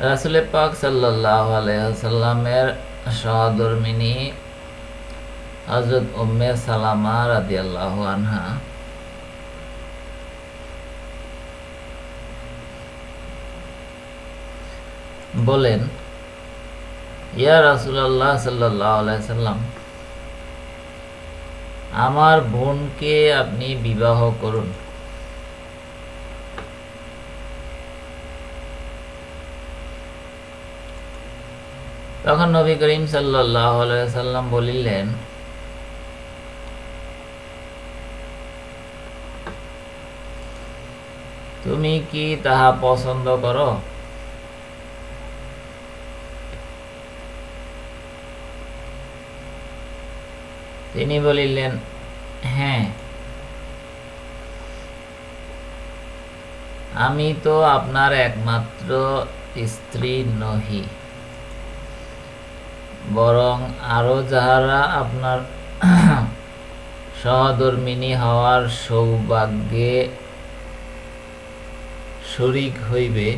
রাসুল পাক সাল্লাহ আলাইসাল্লামের সহধর্মিনী হজরত উম্মে সালামা রাদিয়াল্লাহ আনহা। বলেন, ইয়া রাসুলাল্লাহ সাল্লাহ সাল্লাম আমার বোনকে আপনি বিবাহ করুন। তখন নবী করিম সাল্লাম বলিলেন, তুমি কি তাহা পছন্দ করো? তিনি বলিলেন হ্যাঁ। আমি তো আপনার একমাত্র স্ত্রী নহি। বরং আরও যাহারা আপনার সহধর্মিনী হওয়ার সৌভাগ্যে শরিক হইবে